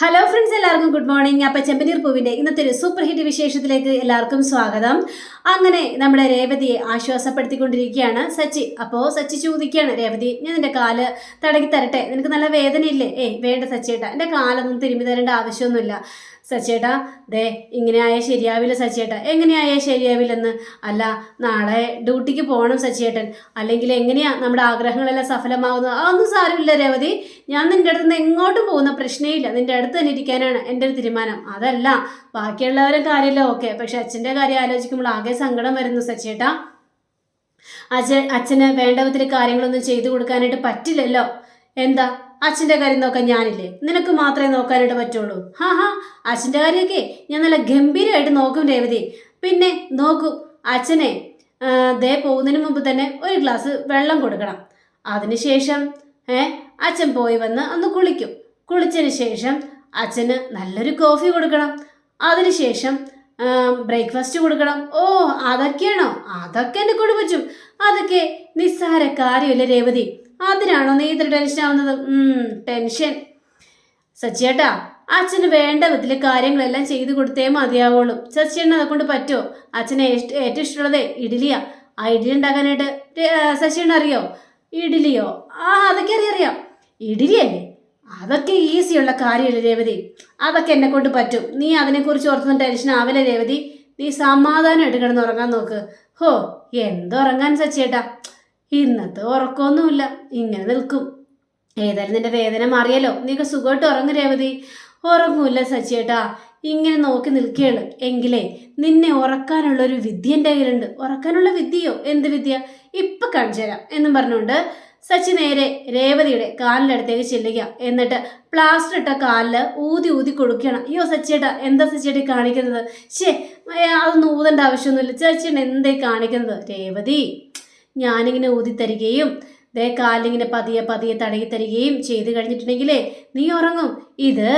Hello friends എല്ലാവർക്കും good morning അപ്പൊ ചെമ്പനീർ പൂവിന്റെ ഇന്നത്തെ ഒരു സൂപ്പർ ഹിറ്റ് വിശേഷത്തിലേക്ക് എല്ലാവർക്കും സ്വാഗതം. അങ്ങനെ നമ്മുടെ രേവതിയെ ആശ്വാസപ്പെടുത്തിക്കൊണ്ടിരിക്കുകയാണ് സച്ചി. അപ്പോ സച്ചി ചോദിക്കുകയാണ് രേവതി ഞാൻ നിന്റെ കാൽ തടകി തരട്ടെ? നിനക്ക് നല്ല വേദനയില്ലേ? ഏയ് വേണ്ട സച്ചേട്ടാ എന്റെ കാലൊന്നും തിരുമ്പി തരേണ്ട ആവശ്യമൊന്നുമില്ല. സച്ചേട്ടാ ദേ ഇങ്ങനെ ആയാൽ ശരിയാവില്ല സച്ചേട്ടാ. എങ്ങനെയായാൽ ശരിയാവില്ലെന്ന്? അല്ല നാളെ ഡ്യൂട്ടിക്ക് പോകണം സച്ചേട്ടൻ. അല്ലെങ്കിൽ എങ്ങനെയാ നമ്മുടെ ആഗ്രഹങ്ങളെല്ലാം സഫലമാകുന്നത് അതൊന്നും സാരമില്ല രേവതി. ഞാൻ നിന്റെ അടുത്ത് നിന്ന് എങ്ങോട്ടും പോകുന്ന പ്രശ്നമില്ല നിന്റെ അടുത്ത് തന്നെ ഇരിക്കാനാണ് എന്റെ ഒരു തീരുമാനം. അതല്ല ബാക്കിയുള്ളവരെ കാര്യമല്ല ഓക്കെ. പക്ഷെ അച്ഛന്റെ കാര്യം ആലോചിക്കുമ്പോൾ ആകെ സങ്കടം വരുന്നു സച്ചേട്ടാ. അച്ഛൻ അച്ഛന് വേണ്ട വിധത്തിൽ കാര്യങ്ങളൊന്നും ചെയ്തു കൊടുക്കാനായിട്ട് പറ്റില്ലല്ലോ. എന്താ? അച്ഛന്റെ കാര്യം നോക്കാൻ ഞാനില്ലേ? നിനക്ക് മാത്രമേ നോക്കാനായിട്ട് പറ്റുള്ളൂ. ഹാ ഹാ. അച്ഛന്റെ കാര്യമൊക്കെ ഞാൻ നല്ല ഗംഭീരമായിട്ട് നോക്കും രേവതി. പിന്നെ നോക്കൂ അച്ഛനെ ദേ പോകുന്നതിന് മുമ്പ് തന്നെ ഒരു ഗ്ലാസ് വെള്ളം കൊടുക്കണം. അതിനുശേഷം ഏ അച്ഛൻ പോയി വന്ന് ഒന്ന് കുളിക്കും. കുളിച്ചതിന് ശേഷം അച്ഛന് നല്ലൊരു കോഫി കൊടുക്കണം. അതിനുശേഷം ബ്രേക്ക്ഫാസ്റ്റ് കൊടുക്കണം. ഓ അതൊക്കെയാണോ? അതൊക്കെ എന്നെ കുടുംബിച്ചു അതൊക്കെ നിസ്സാര കാര്യമല്ലേ രേവതി? അതിനാണോ നീ ഇത്ര ടെൻഷൻ ആവുന്നത്? ടെൻഷൻ സച്ചിയേട്ടാ അച്ഛന് വേണ്ട വിധത്തിൽ കാര്യങ്ങളെല്ലാം ചെയ്തു കൊടുത്തേ മതിയാവുള്ളൂ. സച്ചിയേട്ടന് അതെ കൊണ്ട് പറ്റുമോ അച്ഛന് ഏറ്റവും ഇഷ്ടമുള്ളത് ഇഡ്ഡലിയാ. ആ ഇഡ്ഡലി ഉണ്ടാക്കാനായിട്ട് സച്ചിയേട്ടൻ അറിയോ? ഇഡ്ഡലിയോ? ആ അതൊക്കെ അറിയാം അറിയാം. ഇഡ്ഡലിയല്ലേ? അതൊക്കെ ഈസിയുള്ള കാര്യമല്ലേ രേവതി? അതൊക്കെ എന്നെ കൊണ്ട് പറ്റും. നീ അതിനെക്കുറിച്ച് ഓർത്തൊന്നും ടെൻഷൻ ആവില്ല രേവതി. നീ സമാധാനമായിട്ട് കിടന്ന് ഉറങ്ങാൻ നോക്ക്. ഹോ എന്തുറങ്ങാൻ സച്ചേട്ടാ ഇന്നത്തെ ഉറക്കമൊന്നുമില്ല ഇങ്ങനെ നിൽക്കും. ഏതായാലും നിന്റെ വേദന മാറിയല്ലോ. നീക്ക് സുഖമായിട്ട് ഉറങ്ങു രേവതി. ഉറങ്ങൂല്ല സച്ചിയേട്ടാ. ഇങ്ങനെ നോക്കി നിൽക്കുകയാണ് എങ്കിലേ നിന്നെ ഉറക്കാനുള്ള ഒരു വിദ്യ എന്റെ കയ്യിലുണ്ട്. ഉറക്കാനുള്ള വിദ്യയോ എന്ത് വിദ്യ ഇപ്പൊ കാണിച്ചു തരാം എന്നും പറഞ്ഞുകൊണ്ട് സച്ചി നേരെ രേവതിയുടെ കാലിനടുത്തേക്ക് ചെല്ലുക. എന്നിട്ട് പ്ലാസ്റ്റർ ഇട്ട കാലിൽ ഊതി ഊതി കൊടുക്കണം അയ്യോ സച്ചിയേട്ടാ എന്താ സച്ചിയേട്ടി കാണിക്കുന്നത്? ശേ അതൊന്നും ഊതേണ്ട ആവശ്യമൊന്നുമില്ല. ചേച്ചിയാണ് എന്തേ കാണിക്കുന്നത്? രേവതി. ഞാനിങ്ങനെ ഊതി തരികയും ദേ കാലിങ്ങനെ പതിയെ പതിയെ തടകി തരികയും ചെയ്തു കഴിഞ്ഞിട്ടുണ്ടെങ്കിലേ നീ ഉറങ്ങും. ഇത്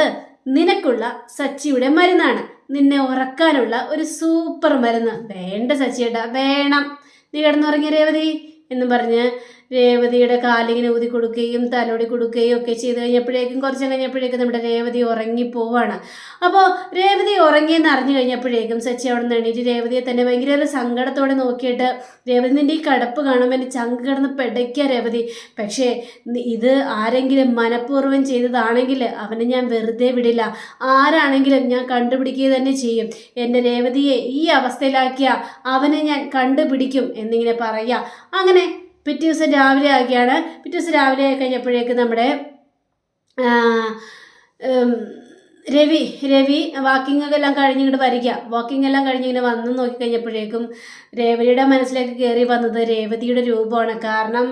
നിനക്കുള്ള സച്ചിയുടെ മരുന്നാണ്. നിന്നെ ഉറക്കാനുള്ള ഒരു സൂപ്പർ മരുന്ന്. വേണ്ട സച്ചിയേട്ടാ വേണം. നീ കിടന്നുറങ്ങിയ രേവതി എന്ന് പറഞ്ഞ് രേവതിയുടെ കാലിങ്ങനെ ഊതി കൊടുക്കുകയും തലോടി കൊടുക്കുകയും ഒക്കെ ചെയ്ത് കഴിഞ്ഞപ്പോഴേക്കും കുറച്ച് കഴിഞ്ഞപ്പോഴേക്കും നമ്മുടെ രേവതി ഉറങ്ങിപ്പോവാണ് അപ്പോൾ രേവതി ഉറങ്ങിയെന്ന് അറിഞ്ഞു കഴിഞ്ഞപ്പോഴേക്കും സച്ചി അവിടെ നിന്ന് എണീറ്റ് രേവതിയെ തന്നെ ഭയങ്കര ഒരു സങ്കടത്തോടെ നോക്കിയിട്ട് രേവതി നിന്റെ ഈ കടപ്പ് കാണുമ്പോൾ എന്റെ ചങ്ക് കിടന്ന് പെടയ്ക്കുക രേവതി. പക്ഷേ ഇത് ആരെങ്കിലും മനഃപൂർവം ചെയ്തതാണെങ്കിൽ അവനെ ഞാൻ വെറുതെ വിടില്ല. ആരാണെങ്കിലും ഞാൻ കണ്ടുപിടിക്കുക തന്നെ ചെയ്യും. എന്റെ രേവതിയെ ഈ അവസ്ഥയിലാക്കിയ അവനെ ഞാൻ കണ്ടുപിടിക്കും എന്നിങ്ങനെ പറയുക അങ്ങനെ പിറ്റേ ദിവസം രാവിലെ ആക്കിയാണ് പിറ്റേ ദിവസം രാവിലെ ആയി കഴിഞ്ഞപ്പോഴേക്ക് നമ്മുടെ രവി രവി വാക്കിംഗ് ഒക്കെ എല്ലാം കഴിഞ്ഞ് ഇങ്ങോട്ട് വരിക. വാക്കിംഗ് എല്ലാം കഴിഞ്ഞ് ഇങ്ങനെ വന്ന് നോക്കിക്കഴിഞ്ഞപ്പോഴേക്കും രേവതിയുടെ മനസ്സിലേക്ക് കയറി വന്നത് രേവതിയുടെ രൂപമാണ്. കാരണം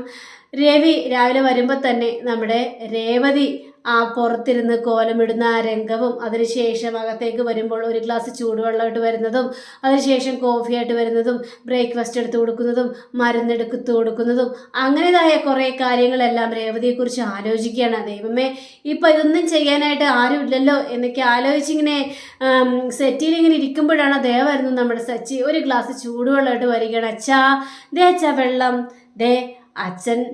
രവി രാവിലെ വരുമ്പോൾ തന്നെ നമ്മുടെ രേവതി ആ പുറത്തിരുന്ന് കോലമിടുന്ന ആ രംഗവും അതിനുശേഷം അകത്തേക്ക് വരുമ്പോൾ ഒരു ഗ്ലാസ് ചൂടുവെള്ളമായിട്ട് വരുന്നതും അതിനുശേഷം കോഫിയായിട്ട് വരുന്നതും ബ്രേക്ക്ഫാസ്റ്റ് എടുത്ത് കൊടുക്കുന്നതും മരുന്നെടുത്ത് കൊടുക്കുന്നതും അങ്ങനെതായ കുറേ കാര്യങ്ങളെല്ലാം രേവതിയെക്കുറിച്ച് ആലോചിക്കുകയാണ്. ദൈവമേ ഇപ്പം ഇതൊന്നും ചെയ്യാനായിട്ട് ആരുമില്ലല്ലോ എന്നൊക്കെ ആലോചിച്ചിങ്ങനെ സെറ്റിൽ ഇങ്ങനെ ഇരിക്കുമ്പോഴാണ് ദേ നമ്മുടെ സച്ചി. ഒരു ഗ്ലാസ് ചൂടുവെള്ളമായിട്ട് വരികയാണ്. അച്ഛാ ദേ അച്ഛാ വെള്ളം. ദേ അച്ഛൻ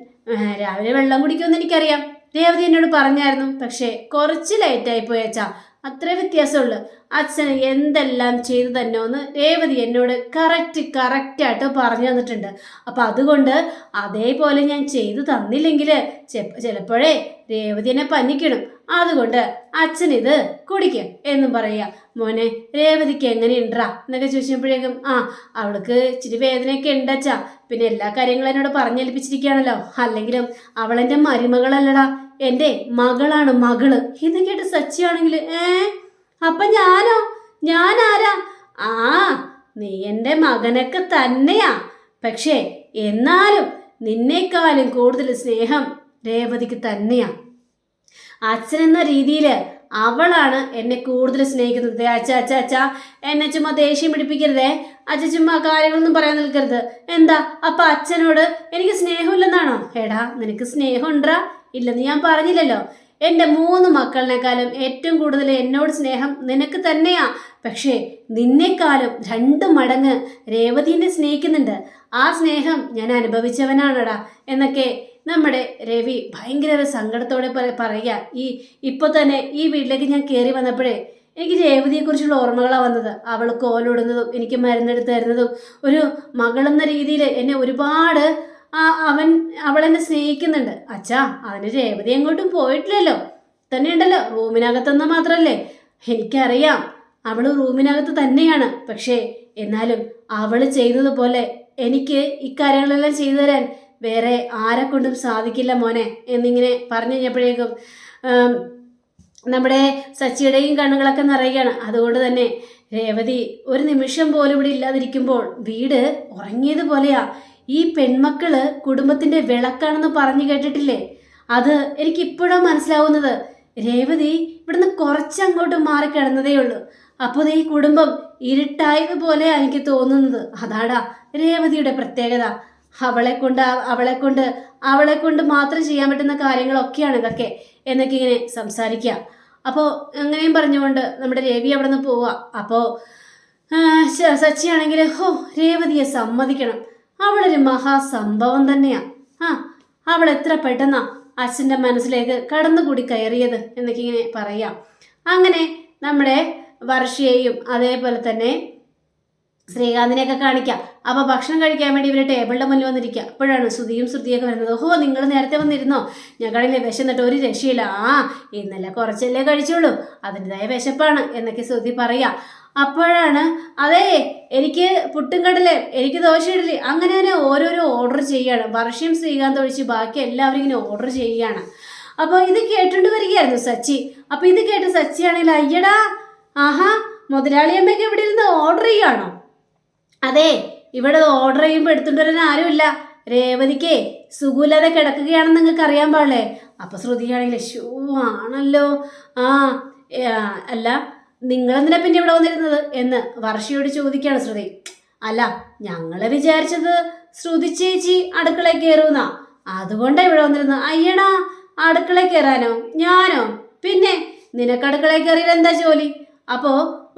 രാവിലെ വെള്ളം കുടിക്കുമെന്ന് എനിക്കറിയാം. രേവതി എന്നോട് പറഞ്ഞായിരുന്നു പക്ഷേ കുറച്ച് ലേറ്റായി പോയി അച്ഛാ. അത്ര വ്യത്യാസമുള്ളൂ. അച്ഛന് എന്തെല്ലാം ചെയ്തു തന്നോന്ന് രേവതി എന്നോട് കറക്റ്റ് കറക്റ്റായിട്ട് പറഞ്ഞു തന്നിട്ടുണ്ട്. അപ്പം അതുകൊണ്ട് അതേപോലെ ഞാൻ ചെയ്തു തന്നില്ലെങ്കിൽ ചിലപ്പോഴേ രേവതി എന്നെ പഞ്ഞിക്കിടും അതുകൊണ്ട് അച്ഛൻ ഇത് കുടിക്കും എന്നും പറയുക. മോനെ രേവതിക്ക് എങ്ങനെയുണ്ടാ എന്നൊക്കെ ചോദിച്ചപ്പോഴേക്കും ആ അവൾക്ക് ഇച്ചിരി വേദനയൊക്കെ ഉണ്ടച്ചാ പിന്നെ എല്ലാ കാര്യങ്ങളും എന്നോട് പറഞ്ഞേൽപ്പിച്ചിരിക്കുകയാണല്ലോ. അല്ലെങ്കിലും അവളെന്റെ മരുമകളല്ലടാ. എന്റെ മകളാണ് മകൾ. ഇത് കേട്ട് സച്ചിയാണെങ്കിൽ ഏ? അപ്പൊ ഞാനോ? ഞാനാരാ? ആ നീ എന്റെ മകനൊക്കെ തന്നെയാ. പക്ഷേ എന്നാലും നിന്നേക്കാളും കൂടുതൽ സ്നേഹം രേവതിക്ക് തന്നെയാ. അച്ഛൻ എന്ന രീതിയിൽ അവളാണ് എന്നെ കൂടുതൽ സ്നേഹിക്കുന്നത്. അച്ഛാ അച്ഛ അച്ഛ എന്നെ ചുമ്മാ ദേഷ്യം പിടിപ്പിക്കരുതേ. അച്ഛ ചുമ്മാ കാര്യങ്ങളൊന്നും പറയാൻ നിൽക്കരുത്. എന്താ? അപ്പൊ അച്ഛനോട് എനിക്ക് സ്നേഹമില്ലെന്നാണോ എടാ നിനക്ക് സ്നേഹം ഉണ്ടാ ഇല്ലെന്ന് ഞാൻ പറഞ്ഞില്ലല്ലോ. എന്റെ മൂന്ന് മക്കളിനേക്കാളും ഏറ്റവും കൂടുതൽ എന്നോട് സ്നേഹം നിനക്ക് തന്നെയാ. പക്ഷേ നിന്നെക്കാളും രണ്ട് മടങ്ങ് രേവതിനെ സ്നേഹിക്കുന്നുണ്ട്. ആ സ്നേഹം ഞാൻ അനുഭവിച്ചവനാണടാ. എന്നൊക്കെ നമ്മുടെ രവി ഭയങ്കര സങ്കടത്തോടെ പറ- പറയുക. ഈ ഇപ്പൊ തന്നെ ഈ വീട്ടിലേക്ക് ഞാൻ കയറി വന്നപ്പോഴേ എനിക്ക് രേവതിയെക്കുറിച്ചുള്ള ഓർമ്മകളാണ് വന്നത്. അവൾ കോലിടുന്നതും എനിക്ക് മരുന്നെടുത്ത് തരുന്നതും ഒരു മകളെന്ന രീതിയിൽ എന്നെ ഒരുപാട് അവൻ അവളെന്നെ സ്നേഹിക്കുന്നുണ്ട്. അച്ഛാ അവന് രേവതി എങ്ങോട്ടും പോയിട്ടില്ലല്ലോ. തന്നെ ഉണ്ടല്ലോ റൂമിനകത്തെന്ന് മാത്രല്ലേ? എനിക്കറിയാം അവൾ റൂമിനകത്ത് തന്നെയാണ്. പക്ഷേ എന്നാലും അവൾ ചെയ്തതുപോലെ എനിക്ക് ഇക്കാര്യങ്ങളെല്ലാം ചെയ്തു തരാൻ വേറെ ആരെ കൊണ്ടും സാധിക്കില്ല മോനെ എന്നിങ്ങനെ പറഞ്ഞു കഴിഞ്ഞപ്പോഴേക്കും നമ്മുടെ സച്ചിയുടെയും കണ്ണുകളൊക്കെ നിറയുകയാണ്. അതുകൊണ്ട് തന്നെ രേവതി ഒരു നിമിഷം പോലും ഇവിടെ ഇല്ലാതിരിക്കുമ്പോൾ വീട് ഉറങ്ങിയതുപോലെയാ. ഈ പെൺമക്കൾ കുടുംബത്തിന്റെ വിളക്കാണെന്ന് പറഞ്ഞു കേട്ടിട്ടില്ലേ? അത് എനിക്ക് ഇപ്പോഴാണ് മനസ്സിലാവുന്നത്. രേവതി ഇവിടുന്ന് കുറച്ചങ്ങോട്ട് മാറിക്കിടന്നതേ ഉള്ളൂ. അപ്പോൾ ഈ കുടുംബം ഇരുട്ടായതുപോലെ എനിക്ക് തോന്നുന്നത്. അതാടാ രേവതിയുടെ പ്രത്യേകത. അവളെ കൊണ്ട് അവളെ കൊണ്ട് അവളെ കൊണ്ട് മാത്രം ചെയ്യാൻ പറ്റുന്ന കാര്യങ്ങളൊക്കെയാണ് ഇതൊക്കെ എന്നൊക്കെ ഇങ്ങനെ സംസാരിക്കുക. അപ്പോൾ അങ്ങനെയും പറഞ്ഞുകൊണ്ട് നമ്മുടെ രേവി അവിടെ നിന്ന് പോവുക. അപ്പോൾ സച്ചിയാണെങ്കിൽ ഹോ രേവതിയെ സമ്മതിക്കണം. അവളൊരു മഹാസംഭവം തന്നെയാ. ആ അവൾ എത്ര പെട്ടെന്നാ അച്ഛന്റെ മനസ്സിലേക്ക് കടന്നുകൂടി കയറിയത് എന്നൊക്കെ ഇങ്ങനെ പറയാം. അങ്ങനെ നമ്മുടെ വർഷയെയും അതേപോലെ തന്നെ ശ്രീകാന്തിനെയൊക്കെ കാണിക്കാം. അപ്പോൾ ഭക്ഷണം കഴിക്കാൻ വേണ്ടി ഇവർ ടേബിളിന്റെ മുന്നിൽ വന്നിരിക്കുക. അപ്പോഴാണ് ശ്രുതിയും ശ്രുതിയൊക്കെ വരുന്നത്. ഓഹോ നിങ്ങൾ നേരത്തെ വന്നിരുന്നോ? ഞങ്ങളിലെ വിശന്നിട്ട് ഒരു രക്ഷയില്ല. ആ ഇന്നലെ കുറച്ചല്ലേ കഴിച്ചുള്ളൂ. അതിന്റെതായ വിശപ്പാണ് എന്നൊക്കെ ശ്രുതി പറയാം. അപ്പോഴാണ് അതേ എനിക്ക് പുട്ടും കടലേ എനിക്ക് ദോശ ഇഡലി അങ്ങനെ തന്നെ ഓരോരോ ഓർഡർ ചെയ്യുകയാണ്. വർഷം ശ്രീകാന്ത് ഒഴിച്ച് ബാക്കി എല്ലാവരും ഇങ്ങനെ ഓർഡർ ചെയ്യുകയാണ്. അപ്പോൾ ഇത് കേട്ടുകൊണ്ട് വരികയായിരുന്നു സച്ചി. അപ്പോൾ ഇത് കേട്ട് സച്ചി ആണെങ്കിൽ അയ്യടാ ആഹാ മുതലാളിയമ്മയ്ക്ക് ഇവിടെ ഇരുന്ന് ഓർഡർ ചെയ്യുകയാണോ അതെ ഇവിടെ ഓർഡർ ചെയ്യുമ്പോൾ എടുത്തുകൊണ്ട് വരാൻ ആരുമില്ല. രേവതിക്കേ സുഖമില്ലാതെ കിടക്കുകയാണെന്ന് നിങ്ങൾക്ക് അറിയാൻ പാടില്ലേ? അപ്പൊ ശ്രുതിയാണെങ്കിൽ ഷൂ ആണല്ലോ. ആ അല്ല നിങ്ങളെന്തിനാ പിന്നെ ഇവിടെ വന്നിരുന്നത് എന്ന് വർഷയോട് ചോദിക്കുകയാണ് ശ്രുതി. അല്ല ഞങ്ങളെ വിചാരിച്ചത് ശ്രുതി ചേച്ചി അടുക്കളയിൽ കയറുന്നാ അതുകൊണ്ടാ ഇവിടെ വന്നിരുന്നത്. അയ്യടാ അടുക്കളയിൽ കയറാനോ ഞാനോ? പിന്നെ നിനക്ക് അടുക്കളയിൽ കയറിയാൽ എന്താ ജോലി? അപ്പോ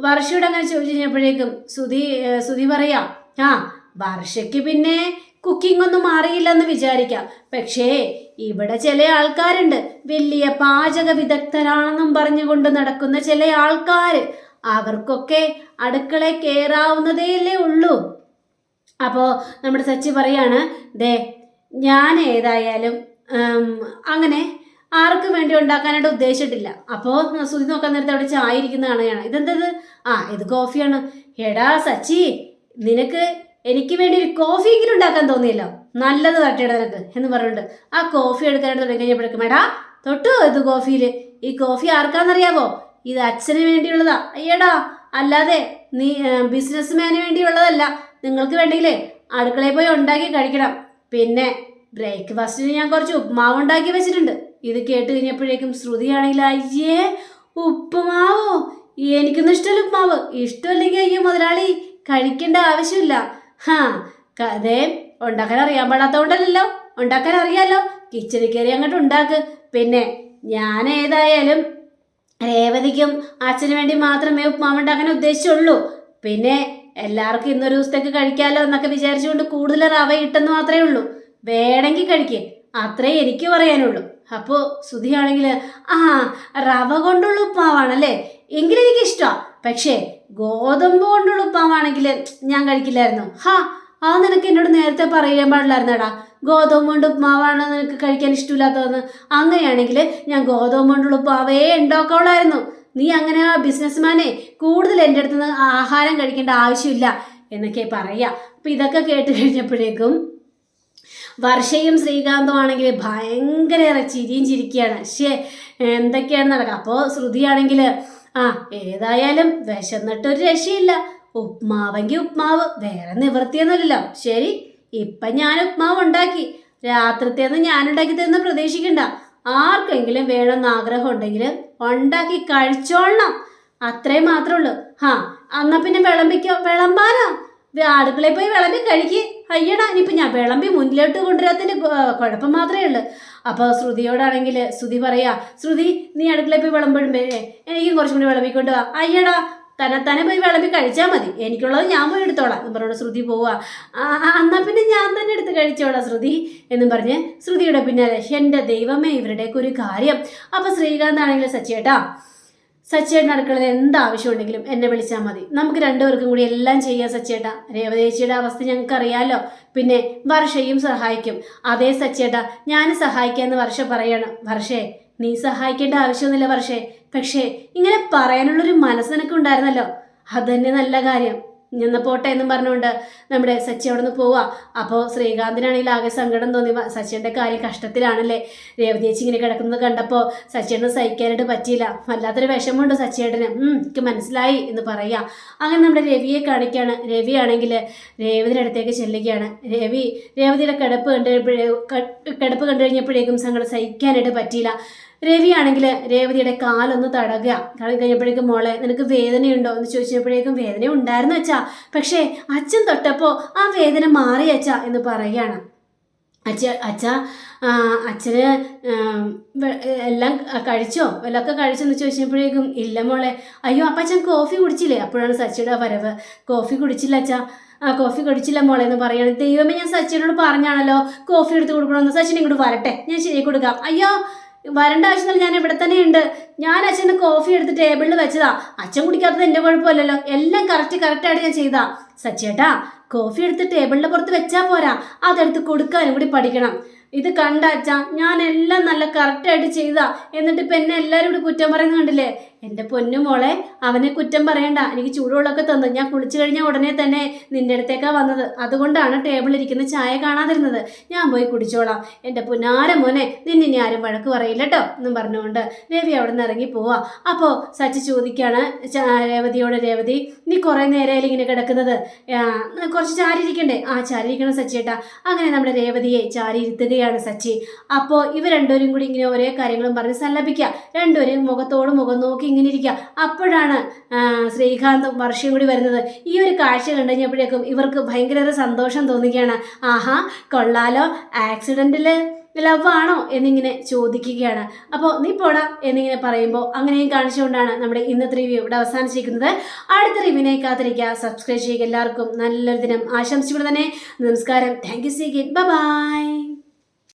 വർഷയോട് അങ്ങനെ ചോദിച്ചു കഴിഞ്ഞപ്പോഴേക്കും ശ്രുതി ശ്രുതി പറയാ ആ വർഷയ്ക്ക് പിന്നെ കുക്കിംഗ് ഒന്നും അറിയില്ലെന്ന് വിചാരിക്കാം. പക്ഷേ ഇവിടെ ചില ആൾക്കാരുണ്ട്. വലിയ പാചക വിദഗ്ധരാണെന്നും പറഞ്ഞുകൊണ്ട് നടക്കുന്ന ചില ആൾക്കാർ അവർക്കൊക്കെ അടുക്കള കയറാവുന്നതേയല്ലേ ഉള്ളൂ. അപ്പോൾ നമ്മുടെ സച്ചി പറയാണ് ദേ ഞാൻ ഏതായാലും അങ്ങനെ ആർക്കും വേണ്ടി ഉണ്ടാക്കാനായിട്ട് ഉദ്ദേശിച്ചിട്ടില്ല. അപ്പോൾ സുതി നോക്കാൻ നേരത്തെ അവിടെ ചായ ഇരിക്കുന്ന കാണുകയാണ് ഇതെന്തത്? ആ ഇത് കോഫിയാണ്. എടാ സച്ചി നിനക്ക് എനിക്ക് വേണ്ടി ഒരു കോഫിയെങ്കിലും ഉണ്ടാക്കാൻ തോന്നിയല്ലോ. നല്ലത് തട്ടിയുടെ നിനക്ക് എന്ന് പറഞ്ഞിട്ട് ആ കോഫി എടുക്കാനായിട്ട് തുടങ്ങി കഴിഞ്ഞപ്പോഴേക്കും എടാ തൊട്ട് ഇത് കോഫിയിൽ ഈ കോഫി ആർക്കാന്നറിയാവോ? ഇത് അച്ഛന് വേണ്ടിയുള്ളതാ. അയ്യടാ അല്ലാതെ നീ ബിസിനസ്മാന് വേണ്ടിയുള്ളതല്ല. നിങ്ങൾക്ക് വേണ്ടിയില്ലേ അടുക്കളയിൽ പോയി ഉണ്ടാക്കി കഴിക്കണം. പിന്നെ ബ്രേക്ക്ഫാസ്റ്റിന് ഞാൻ കുറച്ച് ഉപ്മാവ് ഉണ്ടാക്കി വെച്ചിട്ടുണ്ട്. ഇത് കേട്ട് കഴിഞ്ഞപ്പോഴേക്കും ശ്രുതിയാണെങ്കിൽ അയ്യേ ഉപ്പുമാവോ? എനിക്കൊന്നും ഇഷ്ടമല്ല ഉപ്മാവ്. ഇഷ്ടമല്ലെങ്കിൽ അയ്യോ മുതലാളി കഴിക്കേണ്ട ആവശ്യമില്ല. ഹാ അതേ ഉണ്ടാക്കാൻ അറിയാൻ പാടാത്തതുകൊണ്ടല്ലോ ഉണ്ടാക്കാൻ അറിയാലോ. കിച്ചണിൽ കയറി അങ്ങോട്ട് ഉണ്ടാക്ക്. പിന്നെ ഞാൻ ഏതായാലും രേവതിക്കും അച്ഛന് വേണ്ടി മാത്രമേ ഉപ്മാവ് ഉണ്ടാക്കാൻ ഉദ്ദേശിച്ചുള്ളൂ. പിന്നെ എല്ലാവർക്കും ഇന്നൊരു ദിവസത്തേക്ക് കഴിക്കാമല്ലോ എന്നൊക്കെ വിചാരിച്ചുകൊണ്ട് കൂടുതൽ റവ ഇട്ടെന്ന് മാത്രമേ ഉള്ളൂ. വേണമെങ്കിൽ കഴിക്കേ. അത്രേ എനിക്ക് പറയാനുള്ളൂ. അപ്പോൾ സുധിയാണെങ്കിൽ ആ റവ കൊണ്ടുള്ള ഉപ്പാവാണല്ലേ എങ്കിലും എനിക്കിഷ്ടമാണ് പക്ഷേ ഗോതമ്പ് കൊണ്ടുള്ള ഉപ്പാവാണെങ്കിൽ ഞാൻ കഴിക്കില്ലായിരുന്നു. ഹാ അത് നിനക്ക് എന്നോട് നേരത്തെ പറയാൻ പാടില്ലായിരുന്നടാ. ഗോതമ്പ് കൊണ്ട് ഉപ്മാവാണ് നിനക്ക് കഴിക്കാൻ ഇഷ്ടമില്ലാത്തതെന്ന്. അങ്ങനെയാണെങ്കിൽ ഞാൻ ഗോതമ്പ് കൊണ്ടുള്ള ഉപ്പാവേ ഉണ്ടാക്കോളായിരുന്നു നീ അങ്ങനെ ആ ബിസിനസ്മാനെ കൂടുതൽ എന്റെ അടുത്ത് നിന്ന് ആഹാരം കഴിക്കേണ്ട ആവശ്യമില്ല എന്നൊക്കെ പറയാ. അപ്പം ഇതൊക്കെ കേട്ട് കഴിഞ്ഞപ്പോഴേക്കും വർഷയും ശ്രീകാന്തും ആണെങ്കിൽ ഭയങ്കര ചിരിയും ചിരിക്കുകയാണ്. ശേ എന്തൊക്കെയാണ് നടക്കുക അപ്പോൾ ശ്രുതിയാണെങ്കിൽ ആ ഏതായാലും വിശന്നിട്ടൊരു രക്ഷയില്ല. ഉപ്മാവെങ്കിൽ ഉപ്മാവ്. വേറെ നിവൃത്തിയൊന്നുമില്ലല്ലോ. ശരി ഇപ്പം ഞാൻ ഉപ്മാവ് ഉണ്ടാക്കി. രാത്രിത്തേന്ന് ഞാൻ ഉണ്ടാക്കി തരുന്ന പ്രതീക്ഷിക്കണ്ട. ആർക്കെങ്കിലും വേണമെന്ന് ആഗ്രഹം ഉണ്ടെങ്കിൽ ഉണ്ടാക്കി കഴിച്ചോളണം. അത്രേ മാത്രമേ ഉള്ളൂ. ഹാ എന്നാ പിന്നെ വിളമ്പിക്കോ? വിളമ്പാനോ അടുക്കളയിൽ പോയി വിളമ്പി കഴിക്ക്. അയ്യടാ ഇനിയിപ്പോൾ ഞാൻ വിളമ്പി മുന്നിലോട്ട് കൊണ്ടുവരാത്തതിന്റെ കുഴപ്പം മാത്രമേ ഉള്ളൂ. അപ്പോൾ ശ്രുതിയോടാണെങ്കിൽ ശ്രുതി പറയാ ശ്രുതി നീ അടുക്കളയിൽ പോയി വിളമ്പിടുമ്പേ എനിക്കും കുറച്ചും കൂടി വിളമ്പിക്കൊണ്ട് വാ. അയ്യടാ തന്നെ തന്നെ പോയി വിളമ്പി കഴിച്ചാൽ മതി. എനിക്കുള്ളത് ഞാൻ പോയി എടുത്തോളാം. എന്ന് പറഞ്ഞോട് ശ്രുതി പോവുക എന്നാൽ പിന്നെ ഞാൻ തന്നെ എടുത്ത് കഴിച്ചോളാം ശ്രുതി എന്നും പറഞ്ഞ് ശ്രുതിയുടെ പിന്നാലെ എന്റെ ദൈവമേ ഇവരുടെയൊക്കെ ഒരു കാര്യം. അപ്പം ശ്രീകാന്ത് ആണെങ്കിൽ സച്ചേട്ടാ സച്ചേട്ടൻ അടുക്കളയിൽ എന്ത് ആവശ്യമുണ്ടെങ്കിലും എന്നെ വിളിച്ചാൽ മതി. നമുക്ക് രണ്ടുപേർക്കും കൂടി എല്ലാം ചെയ്യാം സച്ചേട്ടാ. രേവതേച്ചിയുടെ അവസ്ഥ ഞങ്ങൾക്ക് അറിയാലോ പിന്നെ വർഷയും സഹായിക്കും. അതേ സച്ചേട്ടാ ഞാൻ സഹായിക്കാമെന്ന് വർഷ പറയണം. വർഷേ നീ സഹായിക്കേണ്ട ആവശ്യമൊന്നുമില്ല വർഷേ. പക്ഷേ ഇങ്ങനെ പറയാനുള്ളൊരു മനസ്സ് നിനക്ക് ഉണ്ടായിരുന്നല്ലോ അതന്നെ നല്ല കാര്യം. നിന്ന പോട്ടെ എന്നും പറഞ്ഞുകൊണ്ട് നമ്മുടെ സച്ചി അവിടെ നിന്ന് പോവാ അപ്പോൾ ശ്രീകാന്തിനാണെങ്കിൽ ആകെ സങ്കടം തോന്നി. സച്ചിന്റെ കാര്യം കഷ്ടത്തിലാണല്ലേ? രേവതി ചേച്ചി ഇങ്ങനെ കിടക്കുന്നത് കണ്ടപ്പോൾ സച്ചിയേട്ടന് സഹിക്കാനായിട്ട് പറ്റിയില്ല. വല്ലാത്തൊരു വിഷമമുണ്ട് സച്ചിയേട്ടന്. എനിക്ക് മനസ്സിലായി എന്ന് പറയാം. അങ്ങനെ നമ്മുടെ രവിയെ കാണിക്കുകയാണ് രവി ആണെങ്കിൽ രേവതിയുടെ അടുത്തേക്ക് ചെല്ലുകയാണ്. രവി രേവതിയുടെ കിടപ്പ് കണ്ടു കിടപ്പ് കണ്ടു കഴിഞ്ഞപ്പോഴേക്കും സങ്കടം സഹിക്കാനായിട്ട് പറ്റിയില്ല. രവി ആണെങ്കിൽ രേവതിയുടെ കാലൊന്ന് തടകുക കാലം കഴിഞ്ഞപ്പോഴേക്കും മോളെ നിനക്ക് വേദനയുണ്ടോ? എന്ന് ചോദിച്ചപ്പോഴേക്കും വേദന ഉണ്ടായിരുന്നു അച്ഛാ. പക്ഷേ അച്ഛൻ തൊട്ടപ്പോൾ ആ വേദന മാറി അച്ഛാ എന്ന് പറയുകയാണ്. അച്ഛ അച്ഛ അച്ഛന് എല്ലാം കഴിച്ചോ? വല്ലതൊക്കെ കഴിച്ചെന്ന് ചോദിച്ചപ്പോഴേക്കും ഇല്ല മോളെ. അയ്യോ അപ്പം അച്ഛൻ കോഫി കുടിച്ചില്ലേ? അപ്പോഴാണ് സച്ചിയുടെ വരവ്. കോഫി കുടിച്ചില്ല അച്ഛാ. ആ കോഫി കുടിച്ചില്ല മോളെ എന്ന് പറയാണ് ദൈവമേ ഞാൻ സച്ചിനോട് പറഞ്ഞാണല്ലോ കോഫി എടുത്ത് കൊടുക്കണമെന്ന് സച്ചിൻ ഇങ്ങോട്ട് വരട്ടെ. ഞാൻ ശരി കൊടുക്കാം. അയ്യോ വരണ്ട ആവശ്യമില്ല ഞാൻ ഇവിടെ തന്നെ ഉണ്ട് ഞാൻ അച്ഛന്റെ കോഫി എടുത്ത് ടേബിളിൽ വെച്ചതാ. അച്ഛൻ കുടിക്കാത്തത് എന്റെ കുഴപ്പമില്ലല്ലോ. എല്ലാം കറക്റ്റ് കറക്റ്റായിട്ട് ഞാൻ ചെയ്താ. സച്ചേട്ടാ കോഫി എടുത്ത് ടേബിളിന്റെ പുറത്ത് വെച്ചാൽ പോരാ. അതെടുത്ത് കൊടുക്കാനും കൂടി പഠിക്കണം. ഇത് കണ്ട അച്ഛാ ഞാൻ എല്ലാം നല്ല കറക്റ്റായിട്ട് ചെയ്താ. എന്നിട്ട് ഇപ്പം എന്നെ എല്ലാവരും കൂടി കുറ്റം പറയുന്നത് കണ്ടില്ലേ? എന്റെ പൊന്നു മോളെ അവനെ കുറ്റം പറയണ്ട. എനിക്ക് ചൂടുവെള്ളമൊക്കെ തന്നു. ഞാൻ കുളിച്ചു കഴിഞ്ഞ ഉടനെ തന്നെ നിന്റെ അടുത്തേക്കാ വന്നത്. അതുകൊണ്ടാണ് ടേബിളിൽ ഇരിക്കുന്ന ചായ കാണാതിരുന്നത്. ഞാൻ പോയി കുടിച്ചോളാം. എന്റെ പുന്നാര മോനെ നിന്നെ ആരും വഴക്ക് പറയില്ല കേട്ടോ എന്നും പറഞ്ഞുകൊണ്ട് രവി അവിടെ നിന്ന് ഇറങ്ങി പോവാ. അപ്പോൾ സച്ചി ചോദിക്കാണ് രേവതിയോട് രേവതി നീ കുറേ നേരമായാലും ഇങ്ങനെ കിടക്കുന്നത്? കുറച്ച് ചാരി ഇരിക്കണ്ടേ ആ ചാരി ഇരിക്കണം സച്ചിയേട്ടാ. അങ്ങനെ നമ്മുടെ രേവതിയെ ചാരി ഇരുത്തുകയാണ് സച്ചി. അപ്പോൾ ഇവ രണ്ടുപേരും കൂടി ഇങ്ങനെ ഓരോ കാര്യങ്ങളും പറഞ്ഞ് സല്ലപിക്കുക രണ്ടുപേരും മുഖത്തോട് മുഖം നോക്കി ഇങ്ങനെ ഇരിക്കുക അപ്പോഴാണ് ശ്രീകാന്തും വർഷയും കൂടി വരുന്നത്. ഈ ഒരു കാഴ്ച കണ്ടു കഴിഞ്ഞപ്പോഴേക്കും ഇവർക്ക് ഭയങ്കര സന്തോഷം തോന്നുകയാണ്. ആഹാ കൊള്ളാലോ. ആക്സിഡന്റിൽ ലവ് ആണോ എന്നിങ്ങനെ ചോദിക്കുകയാണ്. അപ്പോൾ നീ പോടാ എന്നിങ്ങനെ പറയുമ്പോൾ അങ്ങനെയും കാണിച്ചുകൊണ്ടാണ് നമ്മുടെ ഇന്നത്തെ റിവ്യൂ ഇവിടെ അവസാനിച്ചിരിക്കുന്നത്. അടുത്ത റിവ്യൂവിനെ കാത്തിരിക്കുക. സബ്സ്ക്രൈബ് ചെയ്യുക എല്ലാവർക്കും. നല്ലൊരു ദിനം. ആശംസിച്ചുകൊണ്ട് തന്നെ നമസ്കാരം. Thank U സീഗിൻ by